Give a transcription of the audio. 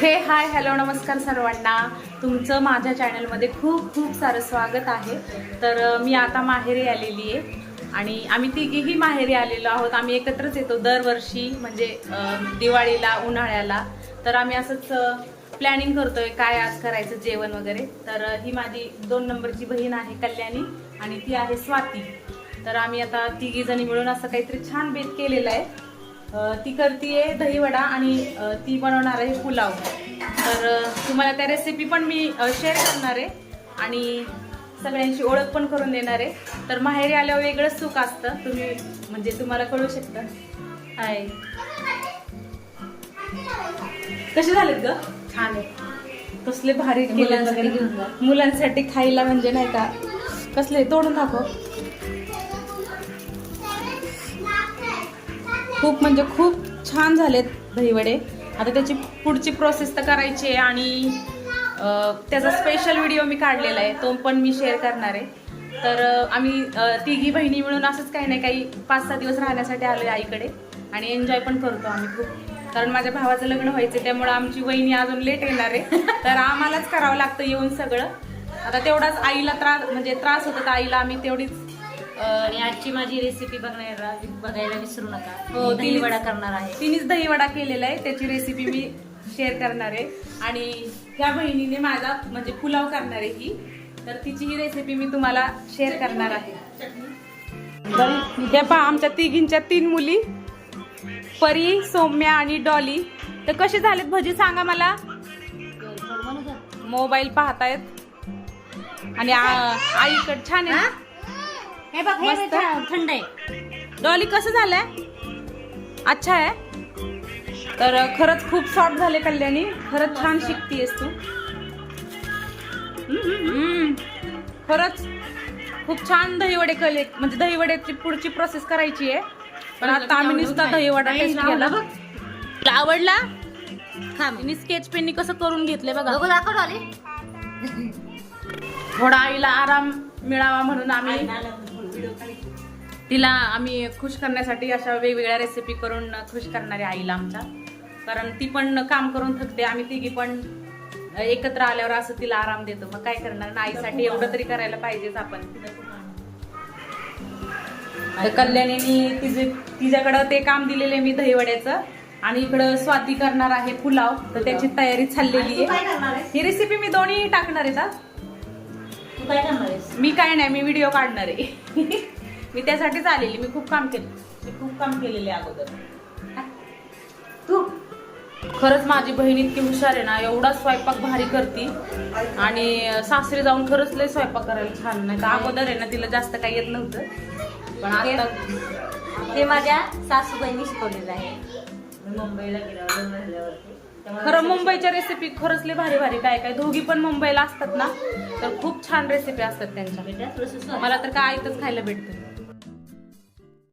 हे hi hello नमस्कार सर्वांना. तुमचं माझ्या चॅनलमध्ये खूप खूप सारं स्वागत आहे. तर मी आता माहेरी आलेली आहे आणि आम्ही तिघीही माहेरी आलेलो आहोत. आम्ही एकत्रच येतो दरवर्षी म्हणजे दिवाळीला उन्हाळ्याला. तर आम्ही असंच प्लॅनिंग करतोय काय आज करायचं जेवण वगैरे. तर ही माझी दोन नंबरची बहीण आहे कल्याणी आणि ती आहे स्वाती. तर आम्ही आता तिघी जणी मिळून असं काहीतरी छान बेत केलेलं आहे. ती करतीये दहीवडा आणि ती बनवणार आहे पुलाव. तर तुम्हाला त्या रेसिपी पण मी शेअर करणार आहे आणि सगळ्यांची ओळख पण करून देणार आहे. तर माहेरी आल्यावर वेगळंच सुख असतं. तुम्ही म्हणजे तुम्हाला कळू शकतं. हाय. कसे झालेत ग? छान आहे. कसले भारी. मुलांसाठी खायला म्हणजे नाही का? कसले? तोडून दाखव. खूप म्हणजे खूप छान झालेत दहीवडे. आता त्याची पुढची प्रोसेस तर करायची आहे आणि त्याचा स्पेशल व्हिडिओ मी काढलेला आहे तो पण मी शेअर करणार आहे. तर आम्ही तिघी बहिणी मिळून असंच काही नाही काही पाच सहा दिवस राहण्यासाठी आलो आहे आईकडे आणि एन्जॉय पण करतो आम्ही खूप. कारण माझ्या भावाचं लग्न व्हायचं त्यामुळे आमची वहिनी अजून लेट येणार आहे. तर आम्हालाच करावं लागतं येऊन सगळं. आता तेवढाच आईला त्रास म्हणजे त्रास होतो तर आईला आम्ही तेवढीच आणि आजची माझी रेसिपी बघण्याला बघायला विसरू नका. हो, दही वडा करणार आहे. तिनेच दहीवडा केलेला आहे. त्याची रेसिपी मी शेअर करणार आहे. आणि ह्या बहिणीने माझा म्हणजे पुलाव करणार आहे ही. तर तिची ही रेसिपी मी तुम्हाला शेअर करणार आहे. हे पहा आमच्या तिघींच्या तीन मुली. परी सौम्या आणि डॉली. तर कसे झालेत भजी सांगा मला? मोबाईल पाहतायत. आणि आईकडे छान आहे. हे बघ हे मस्त. थंड आहे. डॉली कसं झालंय? अच्छा आहे. तर खरंच खूप सॉफ्ट झाले कल्याणी. खरंच छान शिकतीयस तू. हम्म. खरंच खूप छान दहीवडे केले म्हणजे दहीवड्याची पुढची प्रोसेस करायची आहे. पण आता आम्ही नुसता दहीवडा नाही, टेस्ट लावला केला. बघ. तुला आवडला? खा मग. तिने स्केच पेननी कसं करून घेतले बघा. बघू दाखव डॉली. थोडा आईला आराम मिळावा म्हणून आम्ही तिला आम्ही खुश करण्यासाठी अशा वेगवेगळ्या रेसिपी करून खुश करणारे आईला आमच्या. कारण ती पण काम करून थकते आम्ही तिघी पण एकत्र आल्यावर असं तिला आराम देतो. मग काय करणार? ना आईसाठी एवढं तरी करायला पाहिजेच आपण. कल्याणीनी तिचे तिच्याकडं ते काम दिलेले मी दहीवड्याचं. आणि इकडं स्वाती करणार आहे पुलाव. तर त्याची तयारी चाललेली आहे. ही रेसिपी मी दोन्ही टाकणार आहेत काय करणार आहेस? मी काय नाही मी व्हिडिओ काढणार आहे. मी त्यासाठीच आलेली मी खूप काम केलं. मी खूप काम केलेले अगोदर. तू? खरंच माझी बहीण इतकी हुशार आहे ना एवढा स्वयंपाक भारी करती. आणि सासरी जाऊन खरंच लय स्वयंपाक करायला छान नाही तर अगोदर आहे ना तिला जास्त काही येत नव्हतं. पण आता ते माझ्या सासूबाईंनी शिकवलेलं आहे. मुंबईला गेल्यावर खरं मुंबईच्या रेसिपी खरंच लय भारी भारी. काय काय दोघी पण मुंबईला असतात ना तर खूप छान रेसिपी असतात त्यांच्या. मला तर काय आयतच खायला भेटतं.